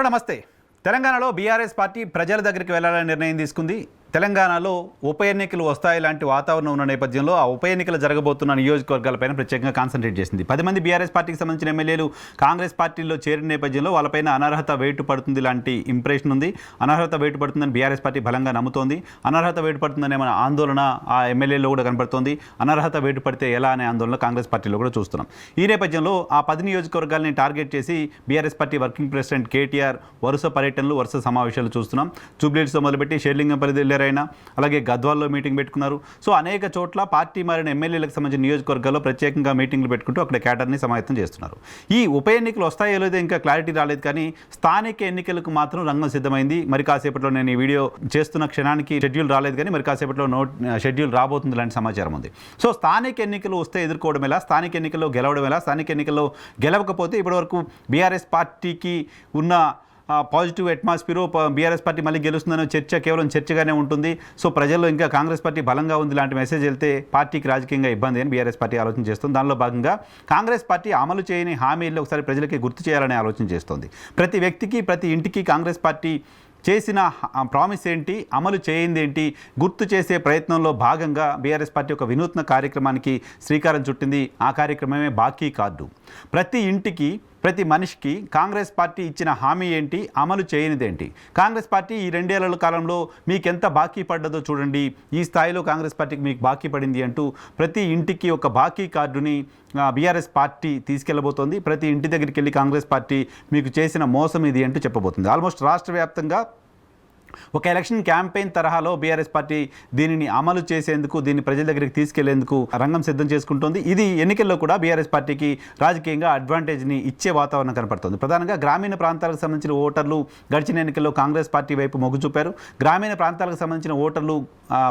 Hello నమస్తే. తెలంగాణలో BRS party ప్రజల దగ్గరికి వెళ్ళాలని నిర్ణయం తీసుకుంది. తెలంగాణలో ఉప ఎన్నికలు వస్తాయి లాంటి వాతావరణం ఉన్న నేపథ్యంలో ఆ ఉప ఎన్నికలు జరగబోతున్న నియోజకవర్గాలపైన ప్రత్యేకంగా కాన్సన్ట్రేట్ చేసింది. పది మంది బీఆర్ఎస్ పార్టీకి సంబంధించిన ఎమ్మెల్యేలు కాంగ్రెస్ పార్టీలో చేరిన నేపథ్యంలో వాళ్ళపైన అనర్హత వేటు పడుతుంది లాంటి ఇంప్రెషన్ ఉంది. అనర్హత వేటు పడుతుందని బీఆర్ఎస్ పార్టీ బలంగా నమ్ముతోంది. అనర్హత వేటు పడుతుందనే మన ఆందోళన ఆ ఎమ్మెల్యేలో కూడా కనబడుతోంది. అనర్హత వేటు పడితే ఎలా అనే ఆందోళన కాంగ్రెస్ పార్టీలో కూడా చూస్తున్నాం. ఈ నేపథ్యంలో ఆ పది నియోజకవర్గాల్ని టార్గెట్ చేసి BRS party working president KTR వరుస పర్యటనలు వరుస సమావేశాలు చూస్తున్నాం. జూబ్లీస్తో మొదలుపెట్టి షేర్లింగంపల్లి వెళ్ళారైనా అలాగే గద్వాల్లో మీటింగ్ పెట్టుకున్నారు. సో అనేక చోట్ల పార్టీ మారిన ఎమ్మెల్యేలకు సంబంధించిన నియోజకవర్గాల్లో ప్రత్యేకంగా మీటింగ్లు పెట్టుకుంటూ అక్కడ క్యాడర్ని సమాయత్తం చేస్తున్నారు. ఈ ఉప ఎన్నికలు వస్తాయో లేదో ఇంకా క్లారిటీ రాలేదు కానీ స్థానిక ఎన్నికలకు మాత్రం రంగం సిద్ధమైంది. మరి కాసేపట్లో నేను ఈ వీడియో చేస్తున్న క్షణానికి షెడ్యూల్ రాలేదు కానీ మరి కాసేపట్లో నోట్ షెడ్యూల్ రాబోతుంది లాంటి సమాచారం ఉంది. సో స్థానిక ఎన్నికలు వస్తే ఎదుర్కోవడం ఎలా? స్థానిక ఎన్నికల్లో గెలవడం ఎలా? స్థానిక ఎన్నికల్లో గెలవకపోతే ఇప్పటివరకు బీఆర్ఎస్ పార్టీకి ఉన్న పాజిటివ్ అట్మాస్ఫియర్ బీఆర్ఎస్ పార్టీ మళ్ళీ గెలుస్తుందనే చర్చ కేవలం చర్చగానే ఉంటుంది. సో ప్రజల్లో ఇంకా కాంగ్రెస్ పార్టీ బలంగా ఉంది లాంటి మెసేజ్ వెళ్తే పార్టీకి రాజకీయంగా ఇబ్బంది అని బీఆర్ఎస్ పార్టీ ఆలోచన చేస్తుంది. దానిలో భాగంగా కాంగ్రెస్ పార్టీ అమలు చేయని హామీల్లో ఒకసారి ప్రజలకి గుర్తు చేయాలని ఆలోచన చేస్తుంది. ప్రతి వ్యక్తికి ప్రతి ఇంటికి కాంగ్రెస్ పార్టీ చేసిన ప్రామిస్ ఏంటి అమలు చేయింది ఏంటి గుర్తు చేసే ప్రయత్నంలో భాగంగా బీఆర్ఎస్ పార్టీ ఒక వినూత్న కార్యక్రమానికి శ్రీకారం చుట్టింది. ఆ కార్యక్రమమే బాకీ కార్డు. ప్రతి ఇంటికి ప్రతి మనిషికి కాంగ్రెస్ పార్టీ ఇచ్చిన హామీ ఏంటి? అమలు చేయనిదేంటి? కాంగ్రెస్ పార్టీ ఈ రెండేళ్ళ కాలంలో మీకెంత బాకీ పడ్డదో చూడండి. ఈ స్థాయిలో కాంగ్రెస్ పార్టీకి మీకు బాకీ పడింది అంటూ ప్రతి ఇంటికి ఒక బాకీ కార్డుని బీఆర్ఎస్ పార్టీ తీసుకెళ్ళబోతోంది ప్రతి ఇంటి దగ్గరికి వెళ్ళి కాంగ్రెస్ పార్టీ మీకు చేసిన మోసం ఇది అంటూ చెప్పబోతుంది. ఆల్మోస్ట్ రాష్ట్ర వ్యాప్తంగా ఒక ఎలక్షన్ క్యాంపెయిన్ తరహాలో బీఆర్ఎస్ పార్టీ దీనిని అమలు చేసేందుకు దీన్ని ప్రజల దగ్గరికి తీసుకెళ్ళేందుకు రంగం సిద్ధం చేసుకుంటుంది. ఇది ఎన్నికల్లో కూడా బీఆర్ఎస్ పార్టీకి రాజకీయంగా అడ్వాంటేజ్ని ఇచ్చే వాతావరణం కనపడుతుంది. ప్రధానంగా గ్రామీణ ప్రాంతాలకు సంబంధించిన ఓటర్లు గడిచిన ఎన్నికల్లో కాంగ్రెస్ పార్టీ వైపు మొగ్గు చూపారు. గ్రామీణ ప్రాంతాలకు సంబంధించిన ఓటర్లు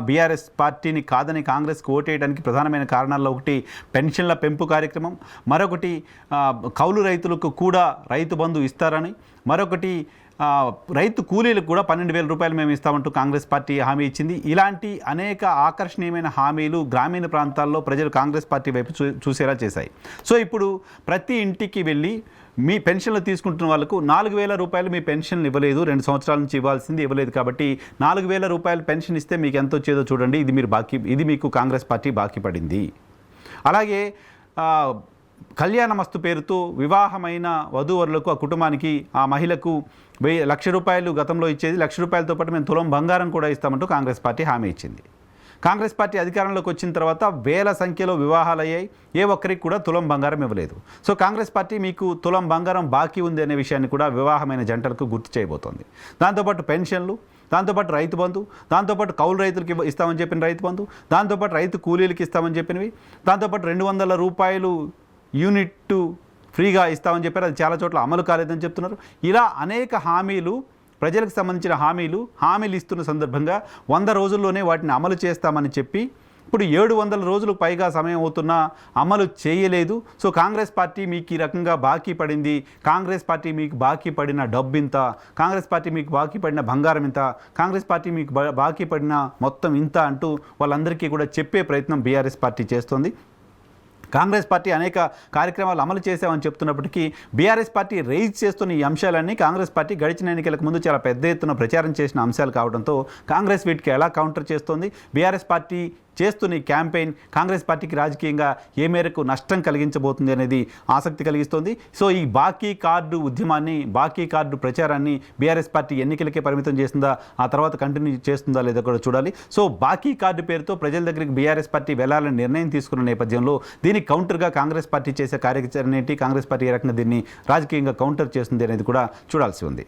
బీఆర్ఎస్ పార్టీని కాదని కాంగ్రెస్కి ఓటేయడానికి ప్రధానమైన కారణాల్లో ఒకటి పెన్షన్ల పెంపు కార్యక్రమం మరొకటి కౌలు రైతులకు కూడా రైతు బంధు ఇస్తారని మరొకటి రైతు కూలీలకు కూడా పన్నెండు వేల రూపాయలు మేము ఇస్తామంటూ కాంగ్రెస్ పార్టీ హామీ ఇచ్చింది. ఇలాంటి అనేక ఆకర్షణీయమైన హామీలు గ్రామీణ ప్రాంతాల్లో ప్రజలు కాంగ్రెస్ పార్టీ వైపు చూ చూసేలా చేశాయి. సో ఇప్పుడు ప్రతి ఇంటికి వెళ్ళి మీ పెన్షన్లు తీసుకుంటున్న వాళ్ళకు నాలుగు వేల రూపాయలు మీ పెన్షన్ ఇవ్వలేదు. రెండు సంవత్సరాల నుంచి ఇవ్వాల్సింది ఇవ్వలేదు కాబట్టి నాలుగు వేల రూపాయలు పెన్షన్ ఇస్తే మీకు ఎంత వచ్చేదో చూడండి. ఇది మీరు బాకీ ఇది మీకు కాంగ్రెస్ పార్టీ బాకీ పడింది. అలాగే కళ్యాణమస్తు పేరుతో వివాహమైన వధూవరులకు ఆ కుటుంబానికి ఆ మహిళకు వెయ్యి లక్ష రూపాయలు గతంలో ఇచ్చేది. లక్ష రూపాయలతో పాటు మేము తులం బంగారం కూడా ఇస్తామంటూ కాంగ్రెస్ పార్టీ హామీ ఇచ్చింది. కాంగ్రెస్ పార్టీ అధికారంలోకి వచ్చిన తర్వాత వేల సంఖ్యలో వివాహాలు అయ్యాయి ఏ ఒక్కరికి కూడా తులం బంగారం ఇవ్వలేదు. సో కాంగ్రెస్ పార్టీ మీకు తులం బంగారం బాకీ ఉంది అనే విషయాన్ని కూడా వివాహమైన జంటలకు గుర్తు చేయబోతోంది. దాంతోపాటు పెన్షన్లు దాంతోపాటు రైతు బంధు దాంతోపాటు కౌలు రైతులకి ఇస్తామని చెప్పిన రైతు బంధు దాంతోపాటు రైతు కూలీలకి ఇస్తామని చెప్పినవి దాంతోపాటు రెండు వందల రూపాయలు యూనిట్ ఫ్రీగా ఇస్తామని చెప్పారు. అది చాలా చోట్ల అమలు కాలేదని చెప్తున్నారు. ఇలా అనేక హామీలు ప్రజలకు సంబంధించిన హామీలు హామీలు ఇస్తున్న సందర్భంగా వంద రోజుల్లోనే వాటిని అమలు చేస్తామని చెప్పి ఇప్పుడు ఏడు వందల రోజులు పైగా సమయం అవుతున్నా అమలు చేయలేదు. సో కాంగ్రెస్ పార్టీ మీకు ఈ రకంగా బాకీ పడింది. కాంగ్రెస్ పార్టీ మీకు బాకీ పడిన డబ్బు ఇంత. కాంగ్రెస్ పార్టీ మీకు బాకీ పడిన బంగారం ఇంత. కాంగ్రెస్ పార్టీ మీకు బాకీ పడిన మొత్తం ఇంత అంటూ వాళ్ళందరికీ కూడా చెప్పే ప్రయత్నం బీఆర్ఎస్ పార్టీ చేస్తోంది. కాంగ్రెస్ పార్టీ అనేక కార్యక్రమాలు అమలు చేశామని చెప్తున్నప్పటికీ బీఆర్ఎస్ పార్టీ రైజ్ చేస్తున్న ఈ అంశాలన్నీ కాంగ్రెస్ పార్టీ గడిచిన ఎన్నికలకు ముందు చాలా పెద్ద ఎత్తున ప్రచారం చేసిన అంశాలు కావడంతో కాంగ్రెస్ వీటికి ఎలా కౌంటర్ చేస్తోంది? బీఆర్ఎస్ పార్టీ చేస్తున్న ఈ క్యాంపెయిన్ కాంగ్రెస్ పార్టీకి రాజకీయంగా ఏ మేరకు నష్టం కలిగించబోతుంది అనేది ఆసక్తి కలిగిస్తోంది. సో ఈ బాకీ కార్డు ఉద్యమాన్ని బాకీ కార్డు ప్రచారాన్ని బీఆర్ఎస్ పార్టీ ఎన్నికలకే పరిమితం చేసిందా? ఆ తర్వాత కంటిన్యూ చేస్తుందా లేదా కూడా చూడాలి. సో బాకీ కార్డు పేరుతో ప్రజల దగ్గరికి బీఆర్ఎస్ పార్టీ వెళ్ళాలని నిర్ణయం తీసుకున్న నేపథ్యంలో దీనికి కౌంటర్గా కాంగ్రెస్ పార్టీ చేసే కార్యాచరణ ఏంటి? కాంగ్రెస్ పార్టీ ఏ రకంగా దీన్ని రాజకీయంగా కౌంటర్ చేస్తుంది అనేది కూడా చూడాల్సి ఉంది.